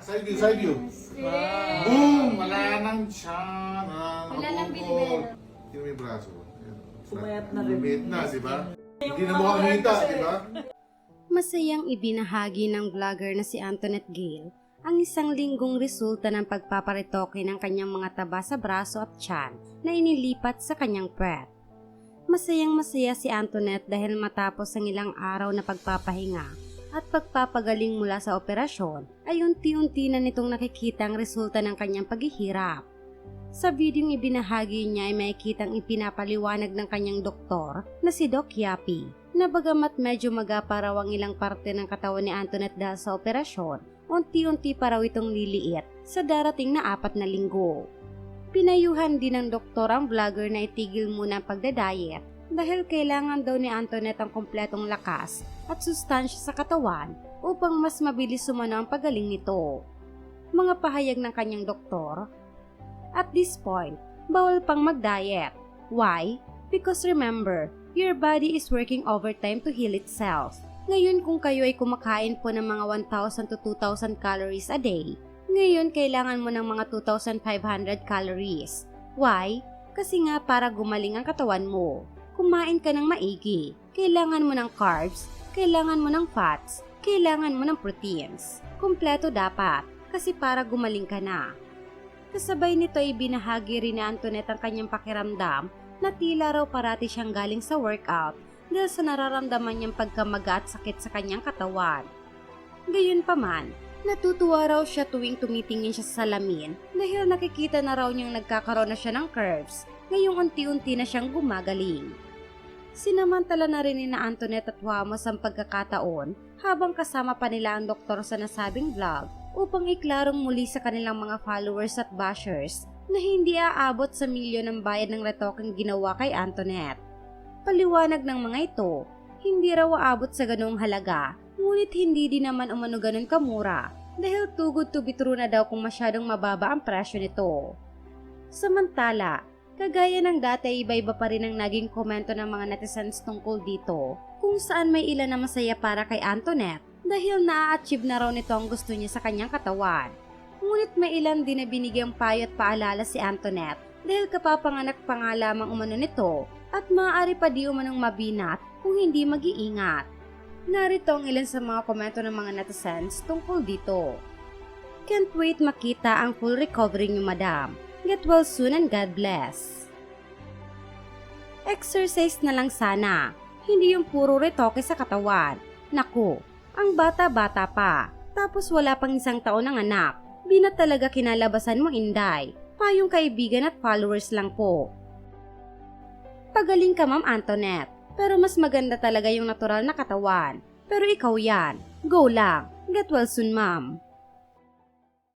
Side view, side view. Boom! Wala nang tiyan. Ah, Wala nang mo yung braso. Ayan. Pumayat na rin. Lumit na, di ba? Hindi na kumita, kasi- di ba? Masayang ibinahagi ng vlogger na si Antoinette Gale ang isang linggong resulta ng pagpaparitoke ng kanyang mga taba sa braso at tiyan na inilipat sa kanyang puwet. Masayang masaya si Antoinette dahil matapos ang ilang araw na pagpapahinga at pagpapagaling mula sa operasyon ay unti-unti na nitong nakikita ang resulta ng kanyang paghihirap. Sa videong ibinahagi niya ay makikitang ipinapaliwanag ng kanyang doktor na si Doc Yapi na bagamat medyo magapa raw ang ilang parte ng katawan ni Antoinette dahil sa operasyon, unti-unti pa raw itong liliit sa darating na apat na linggo. Pinayuhan din ng doktor ang vlogger na itigil muna ang pagdadayet dahil kailangan daw ni Antoinette ang kompletong lakas at sustansya sa katawan upang mas mabilis sumano ang pagaling nito. Mga pahayag ng kanyang doktor, At this point, bawal pang mag-diet. Why? Because remember, your body is working overtime to heal itself. Ngayon kung kayo ay kumakain po ng mga 1,000 to 2,000 calories a day, ngayon kailangan mo ng mga 2,500 calories. Why? Kasi nga para gumaling ang katawan mo. Kumain ka ng maigi. Kailangan mo ng carbs, kailangan mo ng fats, kailangan mo ng proteins. Kumpleto dapat, kasi para gumaling ka na. Kasabay nito ay binahagi rin ni Antoinette ang kanyang pakiramdam na tila raw parati siyang galing sa workout dahil sa nararamdaman niyang pagkamaga at sakit sa kanyang katawan. Gayunpaman, natutuwa raw siya tuwing tumitingin siya sa salamin dahil nakikita na raw niyang nagkakaroon na siya ng curves ngayong unti-unti na siyang gumagaling. Sinamantala na rin ni na Antoinette at Wamos ang pagkakataon habang kasama pa nila ang doktor sa nasabing vlog upang iklarong muli sa kanilang mga followers at bashers na hindi aabot sa milyon ng bayad ng retokeng ginawa kay Antoinette. Paliwanag ng mga ito, hindi raw aabot sa ganong halaga, ngunit hindi din naman umano ganon kamura dahil too good to be true na daw kung masyadong mababa ang presyo nito. Samantala, kagaya ng dati iba-iba pa rin ang naging komento ng mga netizens tungkol dito kung saan may ilan na masaya para kay Antoinette dahil na-achieve na raw nito ang gusto niya sa kanyang katawan. Ngunit may ilan din na binigyang payo at paalala si Antoinette dahil kapapanganak pa nga lamang umano nito at maaari pa di umanong mabinat kung hindi mag-iingat. Narito ang ilan sa mga komento ng mga netizens tungkol dito. Can't wait makita ang full recovery niyo madam. Get well soon and God bless. Exercise na lang sana, hindi yung puro retoke sa katawan. Naku, ang bata-bata pa, tapos wala pang isang taon ng anak. Di na talaga kinalabasan mo, Inday. Payong kaibigan at followers lang po. Pagaling ka, Ma'am Antoinette. Pero mas maganda talaga yung natural na katawan. Pero ikaw yan. Go lang. Get well soon, Ma'am.